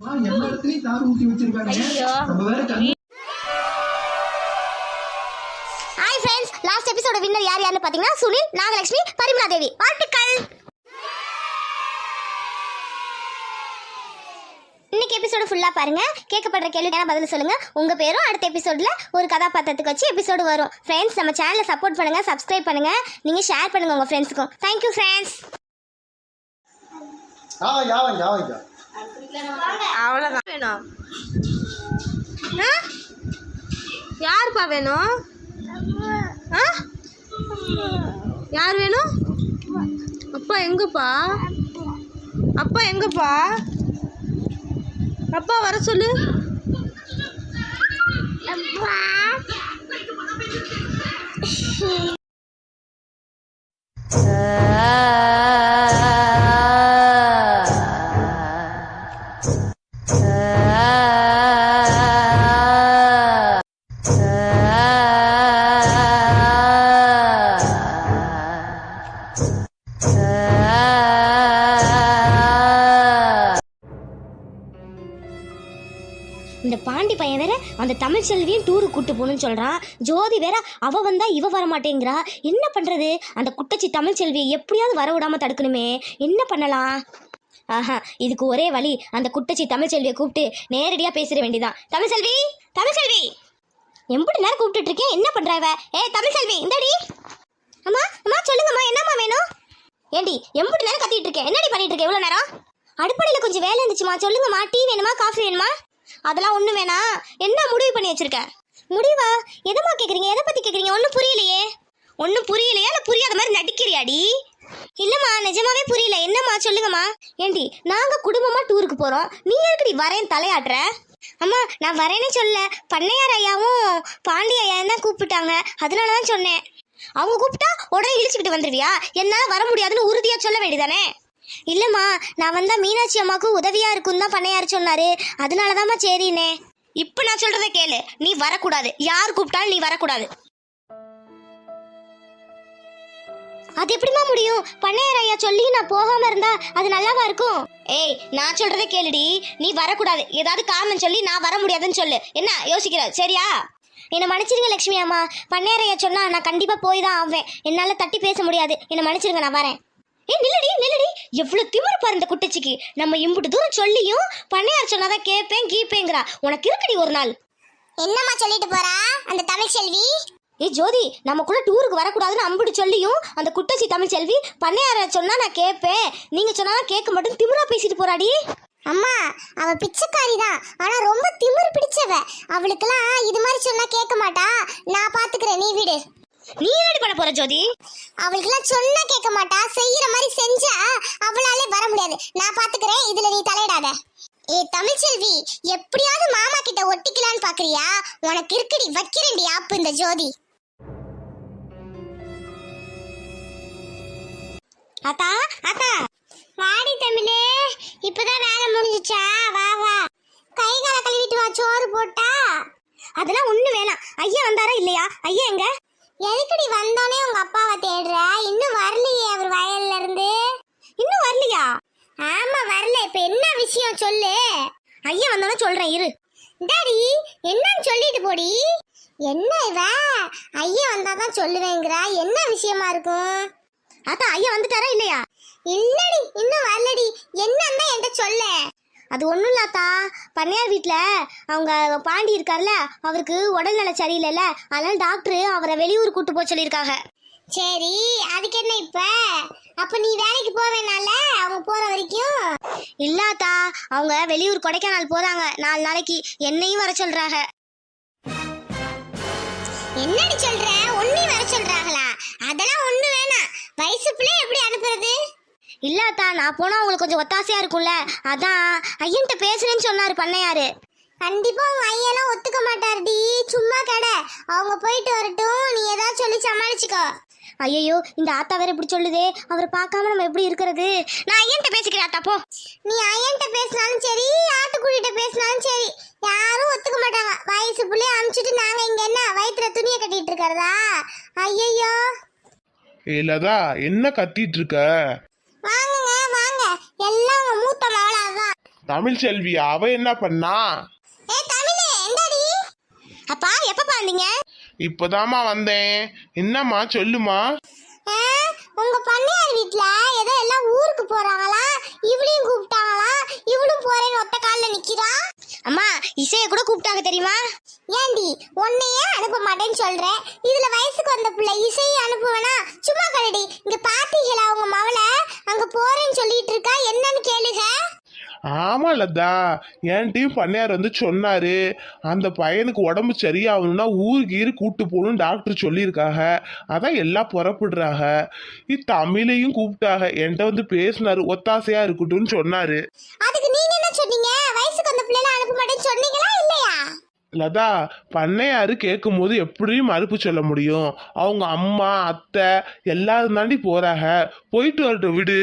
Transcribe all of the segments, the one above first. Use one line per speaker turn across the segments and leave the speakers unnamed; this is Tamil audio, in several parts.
ஆ, எல்லா இடத்துலயும் தார் ஊட்டி வச்சிருக்காங்க. நம்ம வேற கண்ணு
ஹாய் ஃப்ரெண்ட்ஸ் லாஸ்ட் எபிசோட வின்னர் யார் யாருன்னு பார்த்தீங்கன்னா சுனில் நாகலட்சுமி பரிமளா தேவி. வாழ்த்துக்கள். இன்னைக்கு எபிசோடு ஃபுல்லாக பாருங்க. கேட்கப்படுற கேள்விக்கான பதில் சொல்லுங்க. உங்க பேரும் அடுத்த எபிசோட்ல ஒரு கதாபாத்திரத்துக்கு வச்சு எபிசோடு வரும். ஃப்ரெண்ட்ஸ் நம்ம சேனலை சப்போர்ட் பண்ணுங்க சப்ஸ்கிரைப் பண்ணுங்க. நீங்க ஷேர் பண்ணுங்க உங்க ஃப்ரெண்ட்ஸுக்கும் தேங்க்யூ ஃப்ரெண்ட்ஸ்
ஆ யாவன் யாவன்.
அவ்வளோதான் வேணும். ஆ? யாருப்பா வேணும்? ஆ? யார் வேணும்? அப்பா எங்கப்பா? அப்பா எங்கப்பா? அப்பா வர சொல்லு.
இந்த பாண்டி பையன் வேற அந்த தமிழ் செல்வியும் டூருக்கு கூட்டு போகணும்னு சொல்கிறான் ஜோதி வேற அவ வந்தா இவ வர மாட்டேங்கிறா என்ன பண்ணுறது அந்த குட்டச்சி தமிழ் செல்வியை எப்படியாவது வர விடாம தடுக்கணுமே. என்ன பண்ணலாம்? ஆஹா இதுக்கு ஒரே வழி அந்த குட்டச்சி தமிழ் செல்வியை கூப்பிட்டு நேரடியாக பேசிட வேண்டியதான் தமிழ் செல்வி? தமிழ் செல்வி? எம்படி நேரம் கூப்பிட்டுட்டு இருக்கேன். என்ன பண்ற ஏ தமிழ் செல்வி இந்தடி. அம்மா அம்மா சொல்லுங்கம்மா என்னம்மா வேணும்? ஏண்டி எம்படி நேரம் கத்திட்டு இருக்கேன். என்னடி பண்ணிட்டு இருக்கேன் எவ்வளோ நேரம்? அடுப்படையில் கொஞ்சம் வேலை இருந்துச்சுமா சொல்லுங்கம்மா டீ வேணுமா காஃபி வேணுமா? அதெல்லாம் ஒன்றும் வேணாம் என்ன முடிவு பண்ணி வச்சிருக்க? முடிவா? எதம்மா கேட்குறீங்க எதை பற்றி கேட்குறீங்க ஒன்றும் புரியலையே. ஒன்றும் புரியலையா? இல்லை புரியாத மாதிரி நடிக்கிறியாடி? இல்லைம்மா நிஜமாவே புரியல. என்னம்மா? சொல்லுங்கம்மா. ஏண்டி நாங்கள் குடும்பமாக டூருக்கு போகிறோம் நீ எதுக்குடி வரேன் தலையாட்டுற? அம்மா நான் வரேனே சொல்ல பண்ணையார் ஐயாவும் பாண்டிய ஐயாவும் தான் கூப்பிட்டாங்க. அதனால தான் சொன்னேன். அவங்க கூப்பிட்டா உடனே இழிச்சுக்கிட்டு வந்துடுவியா என்னால் வர முடியாதுன்னு உறுதியாக சொல்ல வேண்டியதானே இல்லைம்மா நான் வந்தால் மீனாட்சி அம்மாவுக்கு உதவியாக இருக்கும் தான் பண்ணையார் சொன்னாரு. அதனால தாம்மா சரிண்ணே இப்போ நான் சொல்கிறத கேளு. நீ வரக்கூடாது. யார் கூப்பிட்டாலும் நீ வரக்கூடாது. அது எப்படிம்மா முடியும்? பண்ணையார் ஐயா சொல்லி நான் போகாம இருந்தா அது நல்லாவா இருக்கும்? ஏய் நான் சொல்றத கேளுடி. நீ வரக்கூடாது. ஏதாவது காரணம் சொல்லி நான் வர முடியாதுன்னு சொல்லு. என்ன யோசிக்கிற? சரியா? என்னை மன்னிச்சிருங்க லட்சுமி அம்மா. பண்ணையார் ஐயா சொன்னா நான் கண்டிப்பா போய் தான் ஆவேன். என்னால தட்டி பேச முடியாது. என்னை மன்னிச்சிருங்க நான் வரேன். ஏ நில்லடி நில்லடி. எவ்வளவு திமிரு பாரு இந்த குட்டச்சிக்கு. நம்ம இம்புட்டு தூரம் சொல்லியும் பண்ணையார் சொன்னாதான் கேட்பேன் கீப்பேங்கிறா. உனக்கு இருக்குடி ஒரு நாள்.
என்னம்மா சொல்லிட்டு போறா? அந்த தமிழ் செல்வி?
ஏ ஜோதி நம்ம கூட டூருக்கு வரக்கூடாதுன்னு அம்புட்டு சொல்லியும் அந்த குட்டச்சி தமிழ் செல்வி பண்ணையார சொன்னா நான் கேட்பேன் நீங்க சொன்னா கேட்க மாட்டேன் திமிரா பேசிட்டு போறாடி.
அம்மா அவ பிச்சைக்காரி தான் ஆனா ரொம்ப திமிரு பிடிச்சவ. அவளுக்கெல்லாம் இது மாதிரி சொன்னா கேட்க மாட்டா. நான் பாத்துக்கிறேன் நீ விடு.
நீ என்னடி பண்ண போற ஜோதி?
அவளுக்குலாம் சொன்னா கேட்க மாட்டா. செய்யற மாதிரி செஞ்சா அவளாலே வர முடியாது. நான் பாத்துக்கிறேன். இதுல நீ தலையிடாத. ஏ தமிழ்ச்செல்வி எப்படியாவது மாமா கிட்ட ஒட்டிக்கலான்னு பாக்குறியா? உனக்கு இருக்குடி வைக்கிறேன்டி ஆப்பு இந்த ஜோதி.
அத்தா அத்தா.
வாடி தமிழே. இப்பதான் வேலை முடிஞ்சுச்சா? வா வா. கை கால கழுவிட்டு வா சோறு போட்டா.
அதெல்லாம் ஒண்ணு வேணாம். ஐயா வந்தாரா இல்லையா? ஐயா எங்க?
எதுக்குடி வந்தோனே உங்க அப்பாவை தேடுற? இன்னும் வரலையே அவர் வயல்ல இருந்து
இன்னும் வரலையா?
ஆமா வரல. இப்ப என்ன விஷயம் சொல்லு?
ஐயா வந்தோன்னு சொல்றேன் இரு.
டாடி என்னன்னு சொல்லிட்டு போடி. என்ன இவ? ஐயா வந்தாதான் சொல்லுவேங்கிறா. என்ன விஷயமா இருக்கும்?
அதான் ஐயா வந்துட்டாரா இல்லையா?
இல்லடி இன்னும் வரலடி. என்னன்னு என்கிட்ட சொல்ல.
அது ஒன்றும் இல்லாத்தா. பண்ணையார் வீட்டில் அவங்க பாண்டி இருக்கார்ல அவருக்கு உடல்நல சரியில்லைல்ல அதனால டாக்டர் அவரை வெளியூர் கூட்டு போக சொல்லியிருக்காங்க.
சரி அதுக்கு என்ன இப்ப? அப்ப நீ வேலைக்கு போவேனால அவங்க போற வரைக்கும்?
இல்லாத்தா அவங்க வெளியூர் கொடைக்கானல் போறாங்க. நாலு நாளைக்கு என்னையும் வர சொல்றாங்க.
என்னடி சொல்ற? ஒன்னி வர சொல்றாங்களா? அதெல்லாம் ஒண்ணு வேணாம். வயசு பிள்ளை எப்படி அனுப்புறது?
இல்லாத்தா நான் போனா அவங்களுக்கு கொஞ்சம் ஒத்தாசையா இருக்கும்ல? அதான் ஐயன்ட்ட பேசுறேன்னு சொன்னாரு பண்ணையாரு.
கண்டிப்பா உங்க ஐயெல்லாம் ஒத்துக்க மாட்டாருடி. சும்மா கடை. அவங்க போயிட்டு வரட்டும். நீ ஏதாவது சொல்லி சமாளிச்சுக்கோ.
ஐயோ இந்த ஆத்தா வேற இப்படி சொல்லுதே. அவரை பார்க்காம நம்ம எப்படி இருக்கிறது? நான் ஐயன்ட்ட பேசிக்கிறேன் ஆத்தா போ.
நீ ஐயன்ட்ட பேசினாலும் சரி ஆட்டுக்குடிட்ட பேசினாலும் சரி யாரும் ஒத்துக்க மாட்டாங்க. வயசு புள்ளைய அனுப்பிச்சிட்டு நாங்க இங்க என்ன வயிற்றுல துணியை கட்டிட்டு இருக்கிறதா? ஐயையோ.
ஏ லதா என்ன கத்திட்டு இருக்க?
எல்லாம் உங்க மூத்த மவளாதான்
தமிழ் செல்வி அவ என்ன பண்ணா?
ஏ தமிழே எந்தாடி
அப்பா எப்பப்பா வந்தீங்க
இப்பதாம்மா வந்தேன். என்னம்மா சொல்லுமா?
ஆ, உங்க பண்ணையார் வீட்ல ஏதோ எல்லாம் ஊருக்கு போறாங்களா? இவளையும் கூப்பிட்டாங்களா? இவளும் போறேன்னு ஒத்த கால்ல நிக்கிறா?
அம்மா இசையை கூட கூப்பிட்டாங்க தெரியுமா?
ஏண்டி உன்னையே அனுப்ப மாட்டேன்னு சொல்றேன் இதுல வயசுக்கு வந்த பிள்ளை இசையை அனுப்புவேனா சும்மா கரடி இங்க பாத்தீங்களா உங்க மவளை அங்க போறேன்னு சொல்லிட்டு இருக்கா என்னன்னு கேளுங்க
ஆமா லதா என் டீம் பண்ணையார் வந்து சொன்னாரு அந்த பையனுக்கு உடம்பு சரியாகணும்னா ஊருக்கு ஈரு கூப்பிட்டு போகணும்னு டாக்டர் சொல்லியிருக்காங்க. அதான் எல்லாம் புறப்படுறாங்க. தமிழையும் கூப்பிட்டாங்க. என்கிட்ட வந்து பேசினாரு. ஒத்தாசையா இருக்கட்டும்னு சொன்னாரு.
அதுக்கு நீங்க என்ன சொன்னீங்க? வயசுக்கு அந்த பிள்ளைல அனுப்ப மாட்டேன்னு சொன்னீங்களா இல்லையா?
லதா பண்ணையாரு கேட்கும்போது எப்படியும் மறுப்பு சொல்ல முடியும். அவங்க அம்மா அத்தை எல்லாரும் தாண்டி போறாங்க. போயிட்டு வரட்டும் விடு.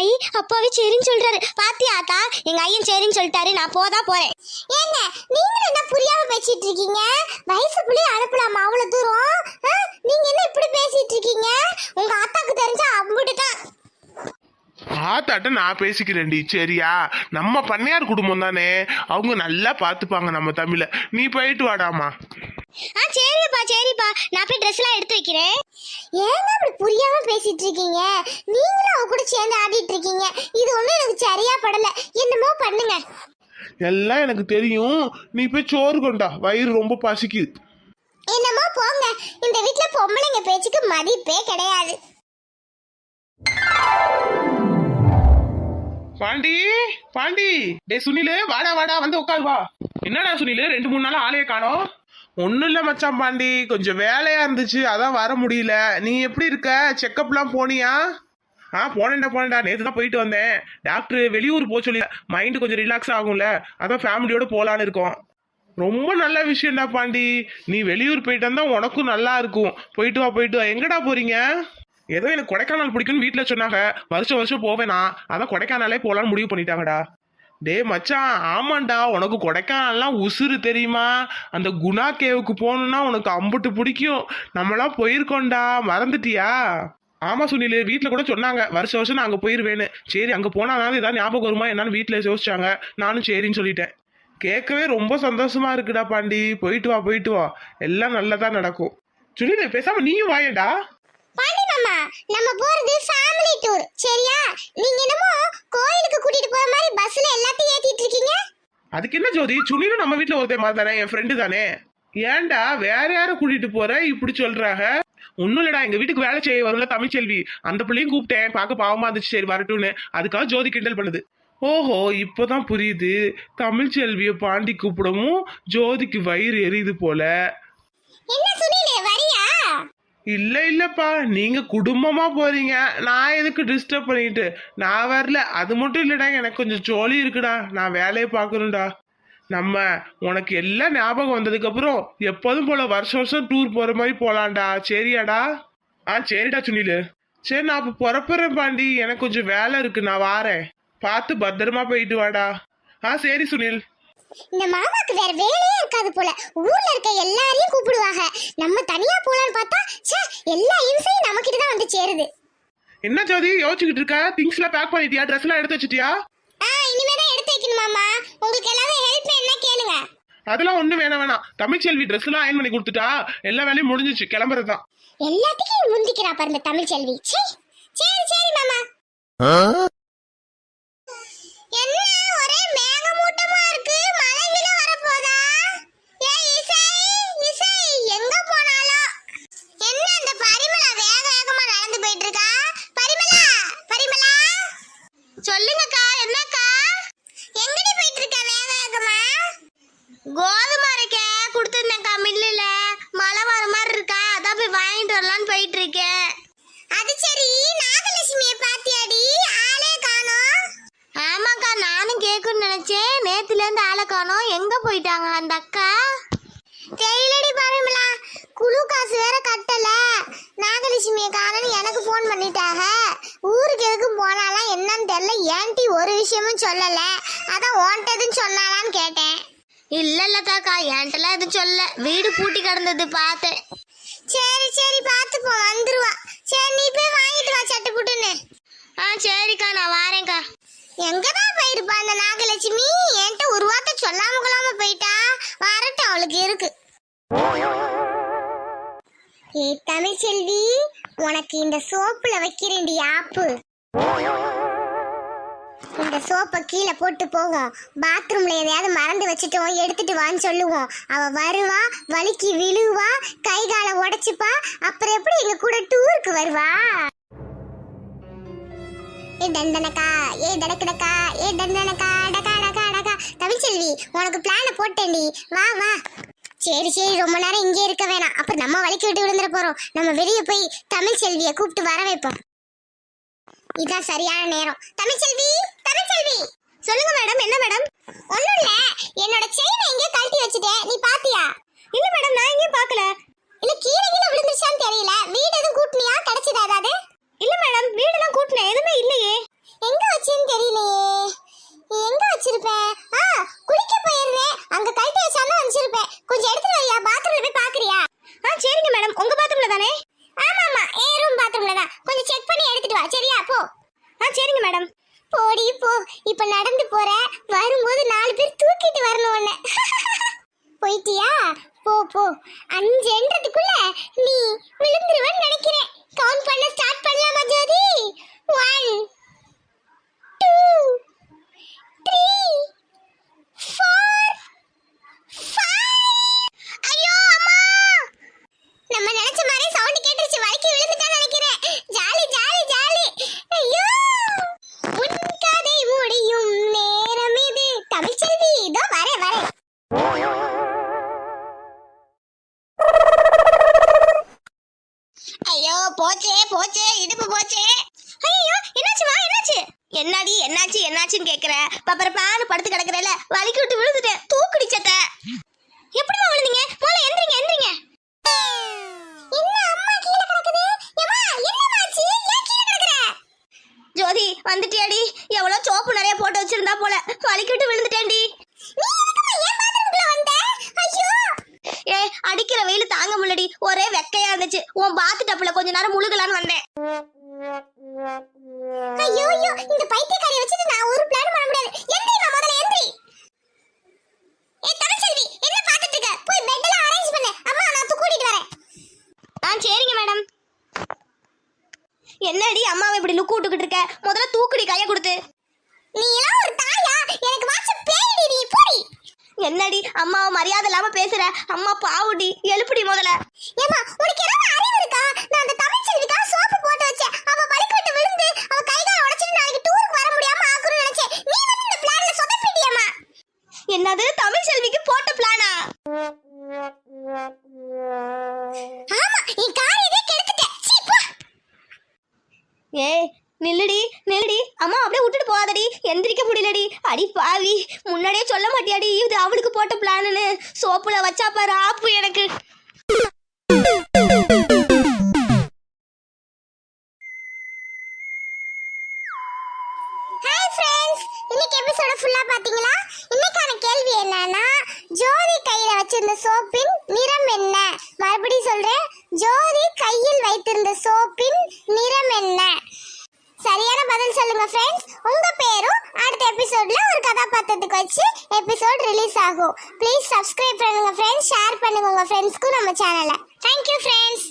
ஐ அப்பாவே சரின்னு சொல்றாரு. பாத்தியாத்தா எங்க ஐயன் சரின்னு சொல்லிட்டாரு. நான் போதா போறேன்.
ஏங்க நீங்க என்ன புரியாம பேசிட்டு இருக்கீங்க? வயசு புள்ளி அனுப்பல அவ்வளவு தூரம் ஆ? நீங்க என்ன இப்படி பேசிட்டு இருக்கீங்க உங்க அத்தாக்கு தெரிஞ்சா அம்பிட்டு தான்
ஆத்தாட்ட நான் பேசிக்கிறேன்டி. சரியா? நம்ம பண்ணையார் குடும்பம் தானே. அவங்க நல்லா பார்த்துப்பாங்க நம்ம தமிழ. நீ போயிட்டு வாடாமா.
ஆ சரிப்பா சரிப்பா. நான் போய் ட்ரெஸ் எல்லாம் எடுத்து வைக்கிறேன்.
ஏங்க அப்படி புரியாம பேசிட்டு இருக்கீங்க? நீங்களும் அவ கூட சேர்ந்து ஆடிட்டு இருக்கீங்க. இது ஒண்ணும் எனக்கு சரியா படல. என்னமோ பண்ணுங்க.
எல்லாம் எனக்கு தெரியும். நீ போய் சோறு கொண்டா. வயிறு ரொம்ப பசிக்குது
என்னமோ போங்க. இந்த வீட்ல பொம்பளைங்க பேச்சுக்கு மதிப்பே கிடையாது.
பாண்டி பாண்டி. டே சுனிலு வாடா வாடா வந்து உட்காரு வா. என்னடா சுனிலு ரெண்டு மூணு நாள் ஆளையே காணோம்? ஒன்றும் இல்லை மச்சான் பாண்டி. கொஞ்சம் வேலையாக இருந்துச்சு அதான் வர முடியல. நீ எப்படி இருக்க? செக்கப்லாம் போனியா? ஆ போனேன்டா போனேன்டா. நேற்று தான் போயிட்டு வந்தேன். டாக்டர் வெளியூர் போக சொல்லி மைண்டு கொஞ்சம் ரிலாக்ஸ் ஆகும்ல. அதான் ஃபேமிலியோட போகலான்னு இருக்கோம். ரொம்ப நல்ல விஷயம்டா பாண்டி. நீ வெளியூர் போயிட்டு வந்தா உனக்கும் நல்லா இருக்கும். போயிட்டு வா போயிட்டு வா. எங்கடா போறீங்க? ஏதோ எனக்கு கொடைக்கானல் பிடிக்கும்னு வீட்டில் சொன்னாங்க. வருஷம் வருஷம் போவேனா. அதான் கொடைக்கானலே போகலான்னு முடிவு பண்ணிட்டாங்கடா. டேய் மச்சான் ஆமாண்டா. உனக்கு கொடைக்கானல்லாம் உசுறு தெரியுமா? அந்த குணா கேவுக்கு போகணுன்னா உனக்கு அம்புட்டு பிடிக்கும். நம்மளாம் போயிருக்கோம்டா. மறந்துட்டியா? ஆமாம் சுனில். வீட்டில் கூட சொன்னாங்க. வருஷம் வருஷம் நான் அங்கே போயிருவேன்னு. சரி அங்கே போனாலும் ஏதாவது ஞாபகம் வருமா என்னன்னு வீட்டில் யோசிச்சாங்க. நானும் சரின்னு சொல்லிட்டேன். கேட்கவே ரொம்ப சந்தோஷமா இருக்குடா பாண்டி. போயிட்டு வா போயிட்டு வா. எல்லாம் நல்லதா நடக்கும். சுனில் பேசாம நீயும் வாயேடா
பாண்டி மாமா நம்ம போறது ஃபேமிலி டூர் சரியா? நீங்க என்னமோ கோயிலுக்கு கூட்டிட்டு போற மாதிரி பஸ்ல எல்லாத்தையும் ஏத்திட்டு இருக்கீங்க?
அதுக்கு என்ன ஜோதி? சுனிலும் நம்ம வீட்ல ஒருத்தன் மாதிரி தானே என் ஃப்ரெண்டு தானே? ஏன்டா வேற யாரை கூட்டிட்டு போற? இப்படி சொல்றாங்க. ஒன்னும் இல்லடா எங்க வீட்டுக்கு வேலை செய்ய வரும்ல தமிழ்ச்செல்வி அந்த பிள்ளையும் கூப்பிட்டேன் பார்க்க பாவமா இருந்துச்சு சரி வரட்டும்னு. அதுக்காக ஜோதி கிண்டல் பண்ணுது. ஓஹோ இப்போதான் புரியுது. தமிழ்ச்செல்விய பாண்டி கூப்பிடவும் ஜோதிக்கு வயிறு எரியுது போல.
என்ன சுனிலே வரியா?
இல்ல இல்லப்பா. நீங்க குடும்பமா போறீங்க. நான் எதுக்கு டிஸ்டர்ப் பண்ணிட்டு? நான் வரல. அது மட்டும் இல்லடா. எனக்கு கொஞ்சம் ஜோலி இருக்குடா. நான் வேலையை பார்க்கணும்டா. நம்ம உனக்கு எல்லாம் ஞாபகம் வந்ததுக்கு அப்புறம் எப்போதும் போல வருஷம் வருஷம் டூர் போற மாதிரி போலாம்டா. சரியாடா? ஆ சரிடா சுனிலு. சரி நான் அப்ப புறப்புறேன் பாண்டி. எனக்கு கொஞ்சம் வேலை இருக்கு. நான் வாரேன். பார்த்து பத்திரமா போயிட்டு வாடா. ஆ சரி சுனில்.
இந்த மாமாக்கு வேற வேலையே இருக்காது போல. ஊர்ல இருக்க எல்லாரையும் கூப்பிடுவாங்க. நம்ம தனியா போலான்னு பார்த்தா ச்சே எல்லா இம்சையும் நம்ம கிட்ட தான் வந்து சேருது.
என்ன ஜோதி யோசிச்சுக்கிட்டு இருக்க? திங்ஸ் எல்லாம் பேக் பண்ணிட்டியா? ட்ரெஸ் எல்லாம் எடுத்து வச்சிட்டியா?
ஆ இனிமே தான் எடுத்து வைக்கணும் மாமா. உங்களுக்கு எல்லாமே ஹெல்ப் என்ன கேளுங்க.
அதெல்லாம் ஒண்ணும் வேணாம் வேணாம். தமிழ்ச்செல்வி ட்ரெஸ் எல்லாம் அயன் பண்ணி கொடுத்துட்டா எல்லா வேலையும் முடிஞ்சிச்சு. கிளம்புறதுதான்.
எல்லாத்துக்கும் முந்திக்கிறா பாரு இந்த தமிழ் செல்வி. ச்சே சரி சரி மாமா. என்ன ஒரே மேகமூட்டமா இருக்கு மழை கிழ வரப்போதா ஏ இசை இசை எங்க போனாலும் என்ன அந்த பரிமளா வேக வேகமா நடந்து போயிட்டு இருக்கா பரிமளா பரிமளா
சொல்லுங்கக்கா என்னக்கா
எங்கடி போயிட்டு இருக்க வேக வேகமா
கோதுமை அரைக்க கொடுத்துருந்தேன்க்கா மில்லுல மழை வர மாதிரி இருக்கா அதான் போய் வாங்கிட்டு வரலான்னு போயிட்டு இருக்கேன்
அது சரி நாகலட்சுமியை பாத்தியாடி ஆளே காணோம்
ஆமாக்கா நானும் கேட்கணும்னு நினைச்சேன் நேத்துல இருந்து ஆளை காணோம் எங்க போயிட்டாங்க அந்த அக்கா.
தெரியலடி பரிமளா குழு காசு வேற கட்டல. நாகலட்சுமியை காணன்னு எனக்கு ஃபோன் பண்ணிட்டாக. ஊருக்கு எதுக்கும் போனாலாம் என்னன்னு தெரியல. ஏன்டி ஒரு விஷயமும் சொல்லல. அதான் ஓன்ட்டதுன்னு சொன்னாலான்னு கேட்டேன்.
இல்ல இல்லக்காக்கா என்கிட்டலாம் எதுவும் சொல்ல வீடு பூட்டி கிடந்தது பார்த்தேன்.
சரி சரி பார்த்துப்போம். வந்துருவா. சரி நீ போய் வாங்கிட்டு வா சட்டு புட்டுன்னு.
ஆ சரிக்கா நான் வாரேன்க்கா.
எங்கதான் போயிருப்பா அந்த நாகலட்சுமி? என்கிட்ட ஒரு வார்த்தை சொல்லாம அவளுக்கு இருக்கு. ஏ தமிழ்ச்செல்வி உனக்கு இந்த சோப்புல வைக்கிறேன்டி ஆப்பு. இந்த சோப்பை கீழே போட்டு போவோம் பாத்ரூம்ல எதையாவது மறந்து வச்சுட்டோம் எடுத்துட்டு வான்னு சொல்லுவோம் அவ வருவா வலிக்கு விழுவா கை காலை உடைச்சுப்பா. அப்புறம் எப்படி எங்க கூட டூருக்கு வருவா? ஏ தண்டனக்கா. ஏ தடக்கடக்கா ஏ தண்டனக்கா. டக்கா தமிழ்ச்செல்வி உனக்கு பிளான போட்டேன்டி. வா வா. சரி சரி ரொம்ப நேரம் இங்கே இருக்க வேணாம். அப்புறம் நம்ம வலிக்கு விட்டு விழுந்துட போறோம். நம்ம வெளியே போய் தமிழ்ச்செல்வியை கூப்பிட்டு வர வைப்போம். இதான் சரியான நேரம். தமிழ்ச்செல்வி தமிழ்ச்செல்வி சொல்லுங்க மேடம் என்ன மேடம்? ஒண்ணும் இல்ல. என்னோட செயினை எங்கேயோ கழட்டி வச்சுட்டேன். நீ பாத்தியா? இல்ல மேடம் நான் எங்கேயும் பார்க்கல இல்ல கீழே கீழே விழுந்துருச்சான்னு தெரியல வீடு எதுவும் கூட்டினியா கிடைச்சதா ஏதாவது இல்ல மேடம் வீடெல்லாம் கூட்டினேன் எதுவுமே இல்லையே எங்க வச்சேன்னு தெரியலையே எங்க வச்சிருப்பேன் ஆ குளிக்க போயிருந்தேன் அங்க கழட்டி வச்சாலும் வச்சிருப்பேன் கொஞ்சம் எடுத்துட்டு வரியா பாத்ரூம்ல போய் பாக்குறியா ஆ சரிங்க மேடம் உங்க பாத்ரூம்ல தானே ஆமா ஆமா ஏ ரூம் பாத்ரூம்ல தான் கொஞ்சம் செக் பண்ணி எடுத்துட்டு வா சரியா போ ஆ சரிங்க மேடம் போடி போ இப்ப நடந்து போற வரும்போது நாலு பேர் தூக்கிட்டு வரணும் உன்னை போயிட்டியா? போ போ. அஞ்சுன்றதுக்குள்ள நீ விழுந்துருவன்னு நினைக்கிறேன். கவுண்ட் பண்ண ஸ்டார்ட் பண்ணலாமா Jothi? One two three four ஐயோ அம்மா! நம்ம நினைச்ச மாதிரி சவுண்ட் கேட்டுருச்சு. வலிக்கு விழுந்துட்டான்னு நினைக்கிறேன். வந்துட்டியாடி? எவ்வளவு சோப்பு நிறைய போட்டு வச்சிருந்தா போல. வலிக்கிட்டு விழுந்துட்டேன்டி. ஏ அடிக்கிற வெயில் தாங்க முடியலடி. ஒரே வெக்கையா இருந்துச்சு. உன் பாத்து டப்புல கொஞ்ச நேரம் முழுகலான்னு வந்தேன். இப்படி லுக்கு விட்டுக்கிட்டு இருக்க? முதல்ல தூக்குடி கைய கொடுத்து. நீ எல்லாம் ஒரு தாயா? எனக்கு வாட்ச பேய்டி நீ போடி. என்னடி அம்மாவை மரியாதை இல்லாம பேசுற? அம்மா பாவுடி எழுப்புடி முதல்ல. ஏமா உனக்கு என்ன அறிவு இருக்கா? நான் அந்த தமிழ் செல்விக்காக சோப்பு போட்டு வச்சேன். அவ வலிக்கிட்டு விழுந்து அவ கை கால் உடைச்சிட்டு நாளைக்கு டூருக்கு வர முடியாம ஆக்குறேன்னு நினைச்சேன். நீ வந்து இந்த பிளான்ல சொதப்பிட்டியம்மா. என்னது தமிழ் செல்விக்கு போட்ட பிளானா ஆமா நீ காரியத்தை கெடுத்துட்ட சீ போ ஏய் நில்லுடி நில்லுடி. அம்மா அப்படியே விட்டுட்டு போகாதடி. எந்திரிக்க முடியலடி. அடி பாவி முன்னாடியே சொல்ல மாட்டியாடி. இது அவளுக்கு போட்ட பிளான்னு சோப்புல வச்சா பாரு ஆப்பு எனக்கு. ஃப்ரெண்ட்ஸ் இன்னைக்கு எபிசோட ஃபுல்லா பாத்தீங்களா? இன்னைக்கான கேள்வி என்னன்னா ஜோதி கையில வச்சிருந்த சோப்பின் நிறம் என்ன? மறுபடியும் சொல்றேன். ஜோதி கையில் வைத்திருந்த சோப்பின் நிறம் என்ன? சரியான பதில் சொல்லுங்க ஃப்ரெண்ட்ஸ் உங்க பேரும் அடுத்த எபிசோட்ல ஒரு கதாபாத்திரத்துக்கு வச்சு எபிசோட் ரிலீஸ் ஆகும். ப்ளீஸ் சப்ஸ்கிரைப் பண்ணுங்க ஃப்ரெண்ட்ஸ் ஷேர் பண்ணுங்க உங்க ஃப்ரெண்ட்ஸ்க்கும் நம்ம சேனலை தேங்க்யூ ஃப்ரெண்ட்ஸ்